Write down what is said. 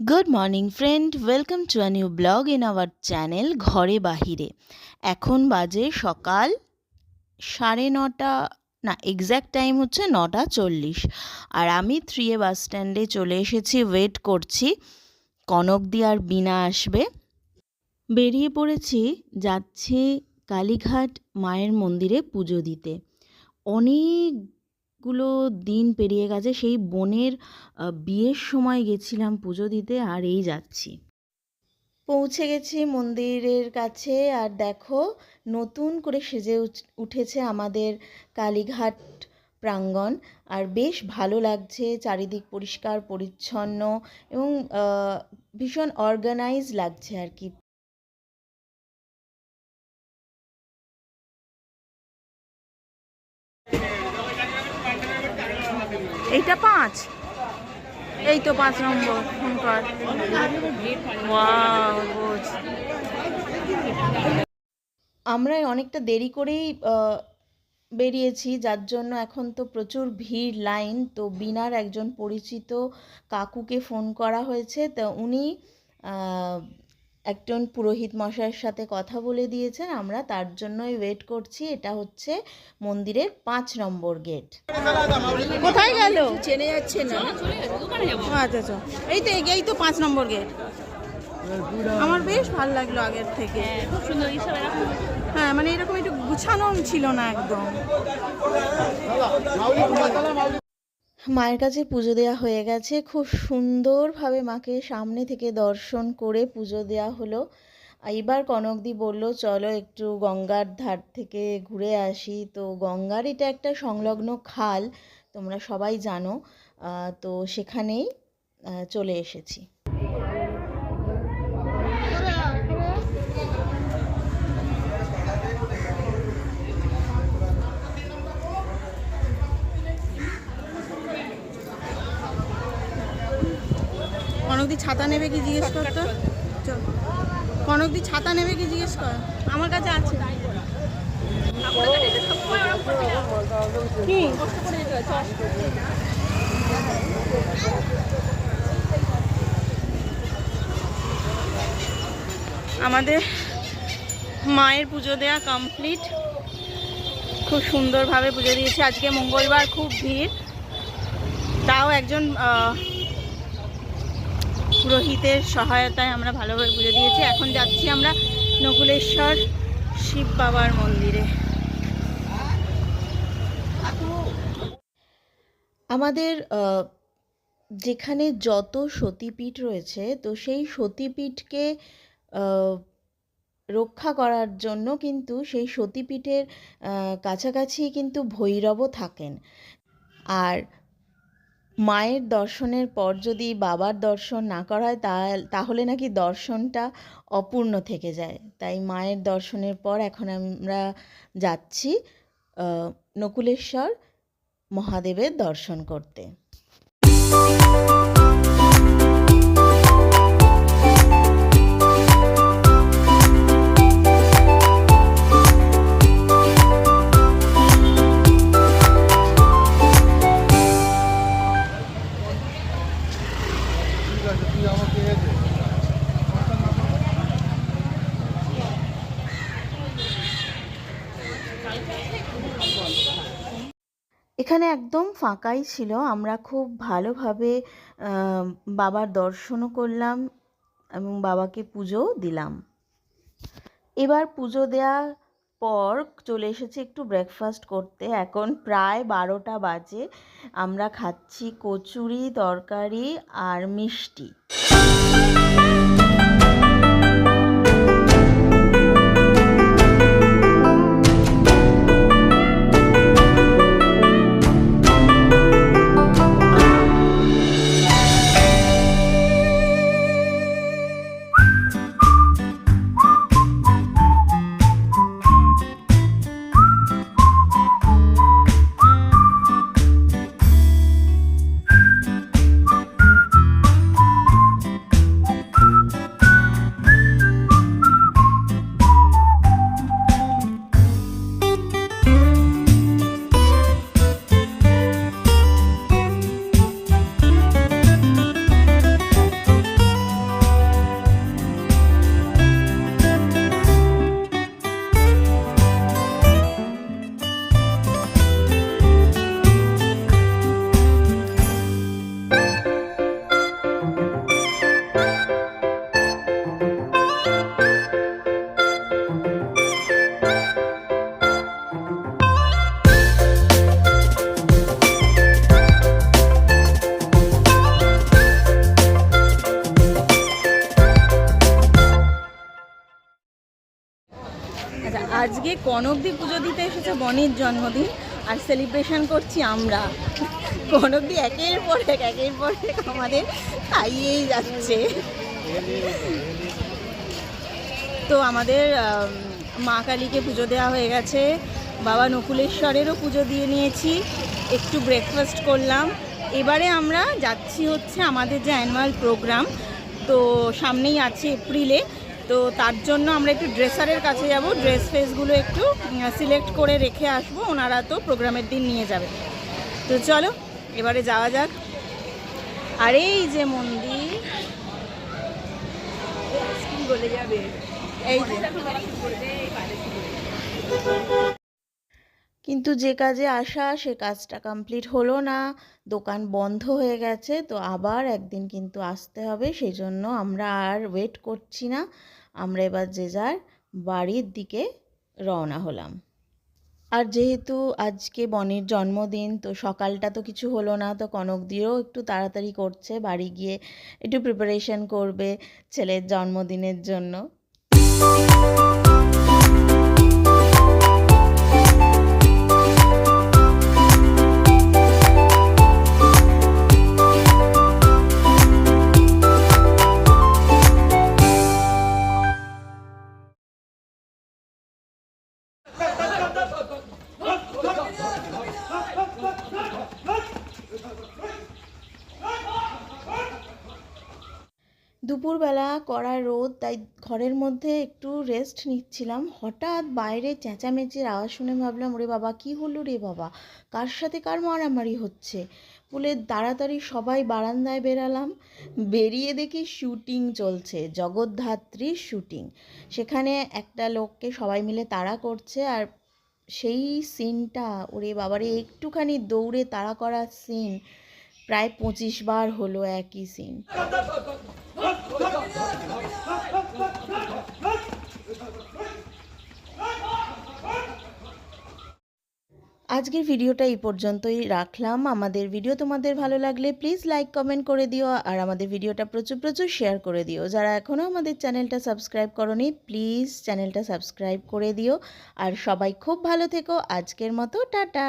Good morning friend welcome to a new blog in our channel ঘরে বাহিরে এখন বাজে সকাল সাড়ে নটা, না এক্স্যাক্ট টাইম হচ্ছে নটা চল্লিশ। আর আমি থ্রি এ বাস স্ট্যান্ডে চলে এসেছি ওয়েট করছি। কনকদি আর বিনা আসবে। বেরিয়ে পড়েছি, যাচ্ছি কালীঘাট মায়ের মন্দিরে পুজো দিতে। অনেকগুলো দিন পেরিয়ে গেছে, সেই বোনের বিয়ের সময় গেছিলাম পুজো দিতে আর এই যাচ্ছি। পৌঁছে গেছি মন্দিরের কাছে আর দেখো নতুন করে সেজে উঠ- উঠেছে আমাদের কালীঘাট প্রাঙ্গণ আর বেশ ভালো লাগছে, চারিদিক পরিষ্কার, পরিচ্ছন্ন এবং ভীষণ অর্গানাইজ লাগছে আর কি। এইটা পাঁচ। এই তো পাঁচ নম্বর ফোন আমরা অনেকটা দেরি করেই বেরিয়েছি, যার জন্য এখন তো প্রচুর ভিড় লাইন। তো বিনার একজন পরিচিত কাকুকে ফোন করা হয়েছে। তো উনি একজন পুরোহিত মশাইয়ের সাথে কথা বলে দিয়েছেন আমরা তার জন্যই ওয়েট করছি। এটা হচ্ছে মন্দিরের পাঁচ নম্বর গেট কোথায় গেল? চেনে যাচ্ছে না। আচ্ছা আচ্ছা। এই তো এই তো পাঁচ নম্বর গেট আমার বেশ ভালো লাগল আগের থেকে। হ্যাঁ মানে এরকম একটু গুছানো ছিল না একদম। মায়ের কাছে পুজো দেওয়া হয়ে গেছে। খুব সুন্দরভাবে মাকে সামনে থেকে দর্শন করে পুজো দেওয়া হলো। এইবার কনকদি বলল, চলো একটু গঙ্গার ধার থেকে ঘুরে আসি। তো গঙ্গার এটা একটা সংলগ্ন খাল, তোমরা সবাই জানো। তো সেখানেই চলে এসেছি। কনকদি ছাতা নেবে কি জিজ্ঞেস কর তো। কনকদি ছাতা নেবে কি জিজ্ঞেস কর? আমার কাছে আছে। আমাদের মায়ের পুজো দেয়া কমপ্লিট খুব সুন্দরভাবে পুজো দিয়েছি। আজকে মঙ্গলবার, খুব ভিড়। তাও একজন পুরোহিতের সহায়তায় আমরা ভালোভাবে পুজো দিয়েছি। এখন যাচ্ছি আমরা নকুলেশ্বর শিব বাবার মন্দিরে। আমাদের যেখানে যত সতীপীঠ রয়েছে, তো সেই সতীপীঠকে রক্ষা করার জন্য কিন্তু সেই সতীপীঠের কাছাকাছি কিন্তু ভৈরবও থাকেন। আর মায়ের দর্শনের পর যদি বাবার দর্শন না করা হয় তাহলে নাকি দর্শনটা অপূর্ণ থেকে যায়। তাই মায়ের দর্শনের পর এখন আমরা যাচ্ছি নকুলেশ্বর মহাদেবের দর্শন করতে। এখানে একদম ফাঁকাই ছিল। আমরা খুব ভালোভাবে বাবার দর্শনও করলাম এবং বাবাকে পুজোও দিলাম। এবার পুজো দেওয়ার পর চলে এসেছি একটু ব্রেকফাস্ট করতে। এখন প্রায় বারোটা বাজে। আমরা খাচ্ছি কচুরি, তরকারি আর মিষ্টি। কনকদি পুজো দিতে এসেছে বনির জন্মদিন? আর সেলিব্রেশন করছি আমরা। কনকদি একের পর এক, একের পর এক আমাদের খাইয়েই যাচ্ছে। তো আমাদের মা কালীকে পুজো দেওয়া হয়ে গেছে। বাবা নকুলেশ্বরেরও পুজো দিয়ে নিয়েছি। একটু ব্রেকফাস্ট করলাম। এবারে আমরা যাচ্ছি হচ্ছে আমাদের যে অ্যানুয়াল প্রোগ্রাম তো সামনেই আছে এপ্রিলে। তো তার জন্য আমরা একটু ড্রেসারের কাছে যাব। ড্রেস ফেসগুলো একটু সিলেক্ট করে রেখে আসব। ওনারা তো প্রোগ্রামের দিন নিয়ে যাবে। তো চলো এবারে যাওয়া যাক। আর এই যে মন্দির বলে যাবে। এই যে। কিন্তু যে কাজে আসা, সে কাজটা কমপ্লিট হলো না। দোকান বন্ধ হয়ে গেছে, তো আবার একদিন কিন্তু আসতে হবে সেই জন্য আমরা আর ওয়েট করছি না। আমরা এবার যে যার বাড়ির দিকে রওনা হলাম। আর যেহেতু আজকে বনির জন্মদিন, তো সকালটা তো কিছু হলো না, তো কনক দিয়েও একটু তাড়াতাড়ি করছে, বাড়ি গিয়ে একটু প্রিপারেশন করবে ছেলের জন্মদিনের জন্য। দুপুরবেলা কড়া রোদ, তাই ঘরের মধ্যে একটু রেস্ট নিচ্ছিলাম। হঠাৎ বাইরে চেঁচামেচির আওয়াজ শুনে ভাবলাম, ওরে বাবা, কি হলো রে বাবা? কার সাথে কার মারামারি হচ্ছে? বলে তাড়াতাড়ি সবাই বারান্দায় বেরালাম। বেরিয়ে দেখি শুটিং চলছে জগদ্ধাত্রীর শুটিং সেখানে একটা লোককে সবাই মিলে তাড়া করছে আর সেই সিনটা ওরে বাবারে, একটুখানি দৌড়ে তাড়া করার সিন প্রায় পঁচিশ বার হলো একই সিন আজকের ভিডিওটা এই পর্যন্তই রাখলাম। আমাদের ভিডিও তোমাদের ভালো লাগলে প্লিজ লাইক কমেন্ট করে দিও আর আমাদের ভিডিওটা প্রচুর প্রচুর শেয়ার করে দিও। যারা এখনও আমাদের চ্যানেলটা সাবস্ক্রাইব করনি প্লিজ চ্যানেলটা সাবস্ক্রাইব করে দিও। আর সবাই খুব ভালো থেকো। আজকের মতো, টাটা।